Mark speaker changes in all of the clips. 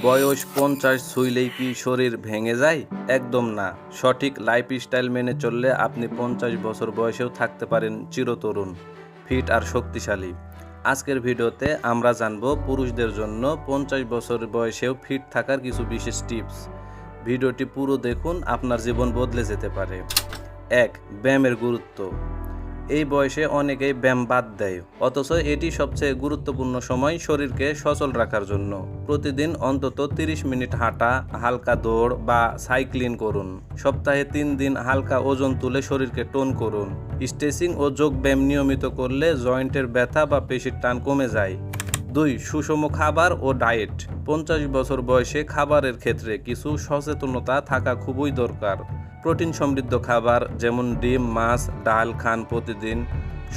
Speaker 1: বয়স পঞ্চাশ ছুঁইলেই কি শরীর ভেঙে যায়? একদম না। সঠিক লাইফস্টাইল মেনে চললে আপনি পঞ্চাশ বছর বয়সেও থাকতে পারেন চিরতরুণ ফিট আর শক্তিশালী। আজকের ভিডিওতে আমরা জানব পুরুষদের জন্য পঞ্চাশ বছর বয়সেও ফিট থাকার কিছু বিশেষ টিপস ভিডিওটি পুরো দেখুন, আপনার জীবন বদলে যেতে পারে। এক, ব্যায়ামের গুরুত্ব। এই বয়সে অনেকেই ব্যায়াম বাদ দেয়, অথচ এটি সবচেয়ে গুরুত্বপূর্ণ সময় শরীরকে সচল রাখার জন্য। প্রতিদিন অন্তত 30 মিনিট হাঁটা, হালকা দৌড় বা সাইক্লিং করুন। সপ্তাহে তিন দিন হালকা ওজন তুলে শরীরকে টোন করুন। স্ট্রেচিং ও যোগ ব্যায়াম নিয়মিত করলে জয়েন্টের ব্যথা বা পেশির টান কমে যায়। দুই, সুষম খাবার ও ডায়েট। পঞ্চাশ বছর বয়সে খাবারের ক্ষেত্রে কিছু সচেতনতা থাকা খুবই দরকার। প্রোটিন সমৃদ্ধ খাবার যেমন ডিম, মাছ, ডাল খান প্রতিদিন।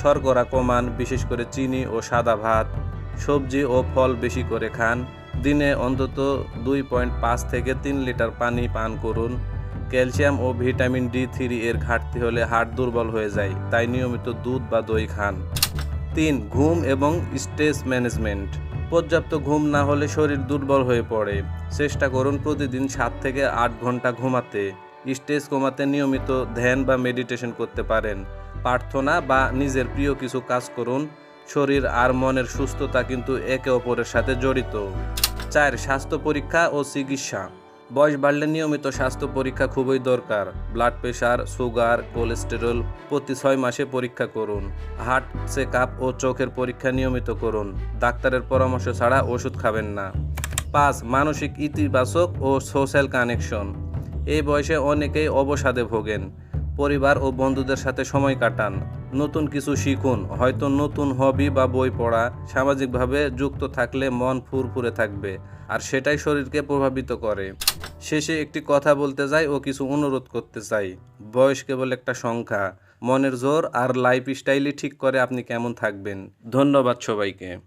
Speaker 1: শর্করা কমান, বিশেষ করে চিনি ও সাদা ভাত। সবজি ও ফল বেশি করে খান। দিনে অন্তত দুই পয়েন্ট পাঁচ থেকে তিন লিটার পানি পান করুন। ক্যালসিয়াম ও ভিটামিন ডি থ্রি এর ঘাটতি হলে হাড় দুর্বল হয়ে যায়, তাই নিয়মিত দুধ বা দই খান। তিন, ঘুম এবং স্ট্রেস ম্যানেজমেন্ট। পর্যাপ্ত ঘুম না হলে শরীর দুর্বল হয়ে পড়ে। চেষ্টা করুন প্রতিদিন সাত থেকে আট ঘণ্টা ঘুমাতে। স্ট্রেস কমাতে নিয়মিত ধ্যান বা মেডিটেশন করতে পারেন। প্রার্থনা বা নিজের প্রিয় কিছু কাজ করুন। শরীর আর মনের সুস্থতা কিন্তু একে অপরের সাথে জড়িত। চার, স্বাস্থ্য পরীক্ষা ও চিকিৎসা। বয়স বাড়লে নিয়মিত স্বাস্থ্য পরীক্ষা খুবই দরকার। ব্লাড প্রেশার সুগার কোলেস্টেরল প্রতি ছয় মাসে পরীক্ষা করুন। হার্ট চেক আপ ও চোখের পরীক্ষা নিয়মিত করুন। ডাক্তারের পরামর্শ ছাড়া ওষুধ খাবেন না। পাঁচ, মানসিক ইতিবাচক ও সোশ্যাল কানেকশন এই বয়সে অনেকেই অবসাদে ভোগেন। পরিবার ও বন্ধুদের সাথে সময় কাটান। নতুন কিছু শিখুন। হয়তো নতুন হবি বা বই পড়া সামাজিকভাবে যুক্ত থাকলে মন ফুরফুরে থাকবে, আর সেটাই শরীরকে প্রভাবিত করে। শেষে একটি কথা বলতে চাই ও কিছু অনুরোধ করতে চাই। বয়স কেবল একটা সংখ্যা। মনের জোর আর লাইফ স্টাইলই ঠিক করে আপনি কেমন থাকবেন। ধন্যবাদ সবাইকে।